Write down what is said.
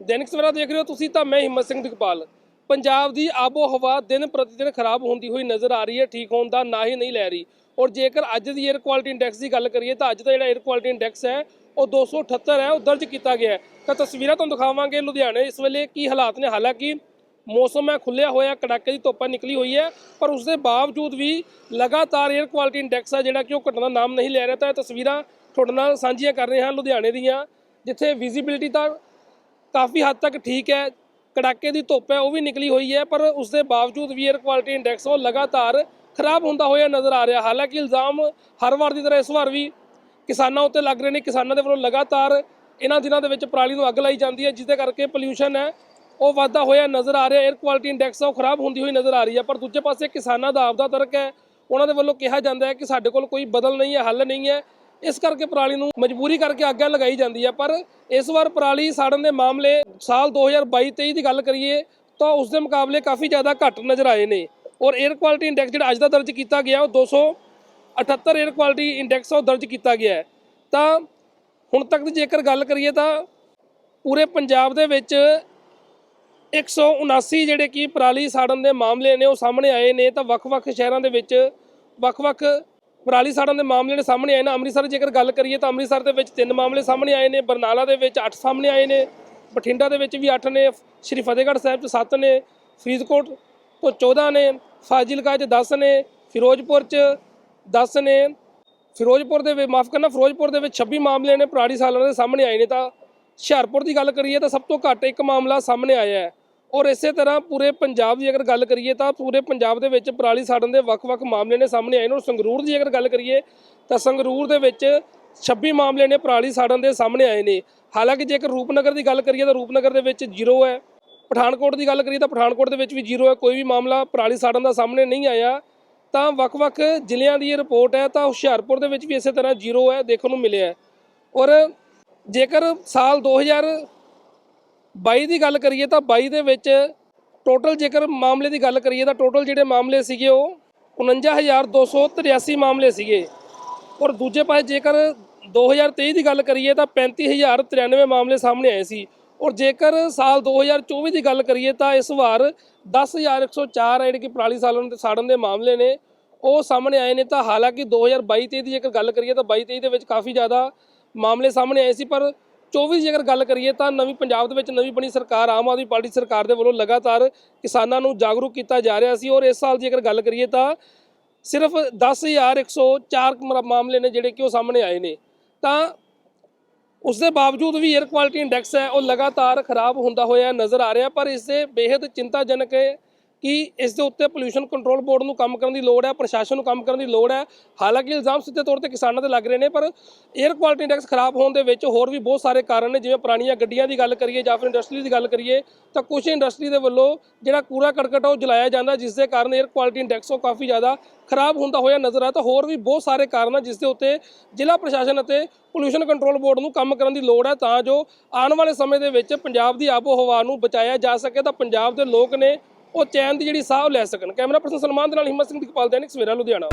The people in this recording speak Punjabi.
ਦੈਨਿਕ ਸਵੇਰਾ ਦੇਖ ਰਹੇ ਹੋ ਤੁਸੀਂ ਤਾਂ ਮੈਂ ਹਿੰਮਤ ਸਿੰਘ ਦਿਗਪਾਲ। ਪੰਜਾਬ ਦੀ ਆਬੋ ਹਵਾ ਦਿਨ ਪ੍ਰਤੀ ਦਿਨ ਖਰਾਬ ਹੁੰਦੀ ਹੋਈ ਨਜ਼ਰ ਆ ਰਹੀ ਹੈ, ਠੀਕ ਹੋਣ ਦਾ ਨਾ ਹੀ ਨਹੀਂ ਲੈ ਰਹੀ। ਔਰ ਜੇਕਰ ਅੱਜ ਦੀ 에ਅਰ ਕੁਆਲਿਟੀ ਇੰਡੈਕਸ ਦੀ ਗੱਲ ਕਰੀਏ ਤਾਂ ਅੱਜ ਦਾ ਜਿਹੜਾ 에ਅਰ ਕੁਆਲਿਟੀ ਇੰਡੈਕਸ ਹੈ, ਉਹ 278 ਹੈ ਉਹ ਦਰਜ ਕੀਤਾ ਗਿਆ ਹੈ। ਤਾਂ ਤਸਵੀਰਾਂ ਤੁਹਾਨੂੰ ਦਿਖਾਵਾਂਗੇ ਲੁਧਿਆਣੇ। ਇਸ ਵੇਲੇ ਕੀ ਹਾਲਾਤ ਨੇ? ਹਾਲਾਂਕਿ ਮੌਸਮ ਹੈ ਖੁੱਲਿਆ ਹੋਇਆ, ਕੜਾਕੇ ਦੀ ਧੁੱਪਾਂ ਨਿਕਲੀ ਹੋਈ ਹੈ, ਪਰ ਉਸ ਦੇ ਬਾਵਜੂਦ ਵੀ ਲਗਾਤਾਰ 에ਅਰ ਕੁਆਲਿਟੀ ਇੰਡੈਕਸ ਆ ਜਿਹੜਾ ਕਿ ਉਹ ਘਟਣ ਦਾ ਨਾਮ ਨਹੀਂ ਲੈ ਰਿਹਾ। ਤਾਂ ਇਹ ਤਸਵੀਰਾਂ ਤੁਹਾਡੇ ਨਾਲ ਸਾਂਝੀਆਂ ਕਰ ਰਹੇ ਹਾਂ ਲੁਧਿਆਣੇ ਦੀਆਂ, ਜਿੱਥੇ ਵਿਜ਼ਿਬਿਲਿਟੀ ਤਾਂ ਕਾਫੀ ਹੱਦ ਤੱਕ ਠੀਕ ਹੈ, ਕੜਾਕੇ ਦੀ ਧੁੱਪ ਹੈ, ਉਹ ਵੀ ਨਿਕਲੀ ਹੋਈ ਹੈ, ਪਰ ਉਸ ਦੇ ਬਾਵਜੂਦ ਵੀ 에ਅਰ ਕੁਆਲਿਟੀ ਇੰਡੈਕਸ ਉਹ ਲਗਾਤਾਰ ਖਰਾਬ ਹੁੰਦਾ ਹੋਇਆ ਨਜ਼ਰ ਆ ਰਿਹਾ। ਹਾਲਾਂਕਿ ਇਲਜ਼ਾਮ ਹਰ ਵਾਰ ਦੀ ਤਰ੍ਹਾਂ ਇਸ ਵਾਰ ਵੀ ਕਿਸਾਨਾਂ ਉੱਤੇ ਲੱਗ ਰਹੇ ਨੇ। ਕਿਸਾਨਾਂ ਦੇ ਵੱਲੋਂ ਲਗਾਤਾਰ ਇਹਨਾਂ ਦਿਨਾਂ ਦੇ ਵਿੱਚ ਪਰਾਲੀ ਨੂੰ ਅੱਗ ਲਾਈ ਜਾਂਦੀ ਹੈ ਜਿਸ ਦੇ ਕਰਕੇ ਪੋਲਿਊਸ਼ਨ ਹੈ, ਉਹ ਵਾਧਾ ਹੋਇਆ ਨਜ਼ਰ ਆ ਰਿਹਾ। 에ਅਰ ਕੁਆਲਿਟੀ ਇੰਡੈਕਸ ਉਹ ਖਰਾਬ ਹੁੰਦੀ ਹੋਈ ਨਜ਼ਰ ਆ ਰਹੀ ਹੈ, ਪਰ ਦੂਜੇ ਪਾਸੇ ਕਿਸਾਨਾਂ ਦਾ ਆਪਦਾ ਤਰਕ ਹੈ। ਉਹਨਾਂ ਦੇ ਵੱਲੋਂ ਕਿਹਾ ਜਾਂਦਾ ਹੈ ਕਿ ਸਾਡੇ ਕੋਲ ਕੋਈ ਬਦਲ ਨਹੀਂ ਹੈ, ਹੱਲ ਨਹੀਂ ਹੈ। ਇਸ ਕਰਕੇ ਪਰਾਲੀ ਨੂੰ ਮਜਬੂਰੀ ਕਰਕੇ ਅੱਗਾਂ ਲਗਾਈ ਜਾਂਦੀ ਹੈ ਪਰ ਇਸ ਵਾਰ ਪਰਾਲੀ ਸਾੜਨ ਦੇ ਮਾਮਲੇ ਸਾਲ 2022-23 ਦੀ ਗੱਲ ਕਰੀਏ, ਤਾਂ ਉਸ ਦੇ ਮੁਕਾਬਲੇ ਕਾਫੀ ਜ਼ਿਆਦਾ ਘੱਟ ਨਜ਼ਰ ਆਏ ਨੇ। ਔਰ 에ਅਰ ਕੁਆਲਿਟੀ ਇੰਡੈਕਸ ਜਿਹੜਾ ਅੱਜ ਦਾ ਦਰਜ ਕੀਤਾ ਗਿਆ, ਉਹ 278 에ਅਰ ਕੁਆਲਿਟੀ ਇੰਡੈਕਸ ਉਹ ਦਰਜ ਕੀਤਾ ਗਿਆ ਹੈ। ਤਾਂ ਹੁਣ ਤੱਕ ਦੀ ਜੇਕਰ ਗੱਲ ਕਰੀਏ ਤਾਂ ਪੂਰੇ ਪੰਜਾਬ ਦੇ ਵਿੱਚ 179 ਜਿਹੜੇ ਕਿ ਪਰਾਲੀ ਸਾੜਨ ਦੇ ਮਾਮਲੇ ਨੇ, ਉਹ ਸਾਹਮਣੇ ਆਏ ਨੇ, ਤਾਂ ਵੱਖ-ਵੱਖ ਸ਼ਹਿਰਾਂ ਦੇ ਵਿੱਚ ਵੱਖ-ਵੱਖ ਪਰਾਲੀ ਸਾੜਨ ਦੇ ਮਾਮਲੇ ਨੇ ਸਾਹਮਣੇ ਆਏ ਨੇ, ਅੰਮ੍ਰਿਤਸਰ ਜੇਕਰ ਗੱਲ ਕਰੀਏ ਤਾਂ ਅੰਮ੍ਰਿਤਸਰ ਦੇ ਵਿੱਚ ਤਿੰਨ ਮਾਮਲੇ ਸਾਹਮਣੇ ਆਏ ਨੇ, ਬਰਨਾਲਾ ਦੇ ਵਿੱਚ 8 ਸਾਹਮਣੇ ਆਏ ਨੇ, ਬਠਿੰਡਾ ਦੇ ਵਿੱਚ ਵੀ 8 ਨੇ, ਸ਼੍ਰੀ ਫਤਿਹਗੜ੍ਹ ਸਾਹਿਬ 'ਚ 7 ਨੇ, ਫਰੀਦਕੋਟ ਤੋਂ 14 ਨੇ, ਫਾਜ਼ਿਲਕਾ 'ਚ 10 ਨੇ, ਫਿਰੋਜ਼ਪੁਰ 'ਚ 10 ਨੇ, ਫਿਰੋਜ਼ਪੁਰ ਦੇ ਵਿੱਚ ਮਾਫ ਕਰਨਾ, ਫਿਰੋਜ਼ਪੁਰ ਦੇ ਵਿੱਚ 26 ਮਾਮਲੇ ਨੇ ਪਰਾਲੀ ਸਾਲਣ ਦੇ ਸਾਹਮਣੇ ਆਏ ਨੇ ਤਾਂ ਹੁਸ਼ਿਆਰਪੁਰ ਦੀ ਗੱਲ ਕਰੀਏ ਤਾਂ ਸਭ ਤੋਂ ਘੱਟ ਇੱਕ ਮਾਮਲਾ ਸਾਹਮਣੇ ਆਇਆ ਹੈ। ਔਰ ਇਸੇ ਤਰ੍ਹਾਂ ਪੂਰੇ ਪੰਜਾਬ ਦੀ ਅਗਰ ਗੱਲ ਕਰੀਏ ਤਾਂ ਪੂਰੇ ਪੰਜਾਬ ਦੇ ਵਿੱਚ ਪਰਾਲੀ ਸਾੜਨ ਦੇ ਵੱਖ-ਵੱਖ ਮਾਮਲੇ ਨੇ ਸਾਹਮਣੇ ਆਏ ਨੇ। ਔਰ ਸੰਗਰੂਰ ਦੀ ਅਗਰ ਗੱਲ ਕਰੀਏ ਤਾਂ ਸੰਗਰੂਰ ਦੇ ਵਿੱਚ 26 ਮਾਮਲੇ ਨੇ ਪਰਾਲੀ ਸਾੜਨ ਦੇ ਸਾਹਮਣੇ ਆਏ ਨੇ। ਹਾਲਾਂਕਿ ਜੇਕਰ ਰੂਪਨਗਰ ਦੀ ਗੱਲ ਕਰੀਏ ਤਾਂ ਰੂਪਨਗਰ ਦੇ ਵਿੱਚ ਜ਼ੀਰੋ ਹੈ। ਪਠਾਨਕੋਟ ਦੀ ਗੱਲ ਕਰੀਏ ਤਾਂ ਪਠਾਨਕੋਟ ਦੇ ਵਿੱਚ ਵੀ ਜ਼ੀਰੋ ਹੈ। ਕੋਈ ਵੀ ਮਾਮਲਾ ਪਰਾਲੀ ਸਾੜਨ ਦਾ ਸਾਹਮਣੇ ਨਹੀਂ ਆਇਆ। ਤਾਂ ਵੱਖ-ਵੱਖ ਜ਼ਿਲ੍ਹਿਆਂ ਦੀ ਇਹ ਰਿਪੋਰਟ ਹੈ ਤਾਂ ਹੁਸ਼ਿਆਰਪੁਰ ਦੇ ਵਿੱਚ ਵੀ ਇਸੇ ਤਰ੍ਹਾਂ ਜ਼ੀਰੋ ਹੈ, ਦੇਖਣ ਨੂੰ ਮਿਲਿਆ ਔਰ ਜੇਕਰ ਸਾਲ 2022 ਦੀ ਗੱਲ ਕਰੀਏ ਤਾਂ 22 ਦੇ ਵਿੱਚ ਟੋਟਲ ਜੇਕਰ ਮਾਮਲੇ ਦੀ ਗੱਲ ਕਰੀਏ ਤਾਂ ਟੋਟਲ ਜਿਹੜੇ ਮਾਮਲੇ ਸੀਗੇ ਉਹ 49283 ਮਾਮਲੇ ਸੀਗੇ। ਔਰ ਦੂਜੇ ਪਾਸੇ ਜੇਕਰ 2023 ਦੀ ਗੱਲ ਕਰੀਏ ਤਾਂ 35093 ਮਾਮਲੇ ਸਾਹਮਣੇ ਆਏ ਸੀ। ਔਰ ਜੇਕਰ ਸਾਲ 2024 ਦੀ ਗੱਲ ਕਰੀਏ ਤਾਂ ਇਸ ਵਾਰ 10104 ਜਿਹੜੇ ਕਿ ਪਰਾਲੀ ਸਾਲਣ ਤੇ ਸਾੜਨ ਦੇ ਮਾਮਲੇ ਨੇ, ਉਹ ਸਾਹਮਣੇ ਆਏ ਨੇ ਤਾਂ ਹਾਲਾਂਕਿ 2022-23 ਦੀ ਜੇਕਰ ਗੱਲ ਕਰੀਏ ਤਾਂ 22-23 ਦੇ ਵਿੱਚ ਕਾਫੀ ਜ਼ਿਆਦਾ ਮਾਮਲੇ ਸਾਹਮਣੇ ਆਏ ਸੀ, ਪਰ 24 ਜੇਕਰ ਗੱਲ ਕਰੀਏ ਤਾਂ ਨਵੀਂ ਪੰਜਾਬ ਦੇ ਵਿੱਚ ਨਵੀਂ ਬਣੀ ਸਰਕਾਰ ਆਮ ਆਦਮੀ ਪਾਰਟੀ ਸਰਕਾਰ ਦੇ ਵੱਲੋਂ ਲਗਾਤਾਰ ਕਿਸਾਨਾਂ ਨੂੰ ਜਾਗਰੂਕ ਕੀਤਾ ਜਾ ਰਿਹਾ ਸੀ ਔਰ ਇਸ ਸਾਲ ਜੇਕਰ ਗੱਲ ਕਰੀਏ ਤਾਂ ਸਿਰਫ 10104 ਮਾਮਲੇ ਨੇ ਜਿਹੜੇ ਕਿ ਉਹ ਸਾਹਮਣੇ ਆਏ ਨੇ। ਤਾਂ ਉਸ ਦੇ ਬਾਵਜੂਦ ਵੀ 에ਅਰ ਕੁਆਲਿਟੀ ਇੰਡੈਕਸ ਹੈ, ਉਹ ਲਗਾਤਾਰ ਖਰਾਬ ਹੁੰਦਾ ਹੋਇਆ ਨਜ਼ਰ ਆ ਰਿਹਾ, ਪਰ ਇਸ ਦੇ ਬੇहद ਚਿੰਤਾਜਨਕ ਹੈ ਕਿ ਇਸ ਦੇ ਉੱਤੇ ਪੋਲੂਸ਼ਨ ਕੰਟਰੋਲ ਬੋਰਡ ਨੂੰ ਕੰਮ ਕਰਨ ਦੀ ਲੋੜ ਹੈ, ਪ੍ਰਸ਼ਾਸਨ ਨੂੰ ਕੰਮ ਕਰਨ ਦੀ ਲੋੜ ਹੈ। ਹਾਲਾਂਕਿ ਇਲਜ਼ਾਮ ਸਿੱਧੇ ਤੌਰ ਤੇ ਕਿਸਾਨਾਂ ਤੇ ਲੱਗ ਰਹੇ ਨੇ, ਪਰ 에ਅਰ ਕੁਆਲਿਟੀ ਇੰਡੈਕਸ ਖਰਾਬ ਹੋਣ ਦੇ ਵਿੱਚ ਹੋਰ ਵੀ ਬਹੁਤ ਸਾਰੇ ਕਾਰਨ ਨੇ, ਜਿਵੇਂ ਪੁਰਾਣੀਆਂ ਗੱਡੀਆਂ ਦੀ ਗੱਲ ਕਰੀਏ ਜਾਂ ਫਿਰ ਇੰਡਸਟਰੀ ਦੀ ਗੱਲ ਕਰੀਏ, ਤਾਂ ਕੁਝ ਇੰਡਸਟਰੀ ਦੇ ਵੱਲੋਂ ਜਿਹੜਾ ਕੂੜਾ ਕਰਕਟ ਆ ਉਹ ਜਲਾਇਆ ਜਾਂਦਾ, ਜਿਸ ਦੇ ਕਾਰਨ 에ਅਰ ਕੁਆਲਿਟੀ ਇੰਡੈਕਸ ਉਹ ਕਾਫੀ ਜ਼ਿਆਦਾ ਖਰਾਬ ਹੁੰਦਾ ਹੋਇਆ ਨਜ਼ਰ ਆਇਆ। ਤਾਂ ਹੋਰ ਵੀ ਬਹੁਤ ਸਾਰੇ ਕਾਰਨ ਆ ਜਿਸ ਦੇ ਉੱਤੇ ਜ਼ਿਲ੍ਹਾ ਪ੍ਰਸ਼ਾਸਨ ਅਤੇ ਪੋਲੂਸ਼ਨ ਕੰਟਰੋਲ ਬੋਰਡ ਨੂੰ ਕੰਮ ਕਰਨ ਦੀ ਲੋੜ ਹੈ, ਤਾਂ ਜੋ ਆਉਣ ਵਾਲੇ ਸਮੇਂ ਦੇ ਵਿੱਚ ਪੰਜਾਬ ਦੀ ਆਬੋ ਹਵਾ ਨੂੰ ਬਚਾਇਆ ਜਾ ਸਕੇ। ਤਾਂ ਪੰਜਾਬ ਦੇ ਲੋਕ ਨੇ ਉਹ ਚੈਨ ਦੀ ਜਿਹੜੀ ਸਾਹ ਉਹ ਲੈ ਸਕਣ। ਕੈਮਰਾ ਪਰਸਨ ਸਨਮਾਨ ਦੇ ਨਾਲ ਹਿੰਮਤ ਸਿੰਘ ਦਿਕਪਾਲ ਦੈਨਿਕ ਸਵੇਰਾ, ਲੁਧਿਆਣਾ।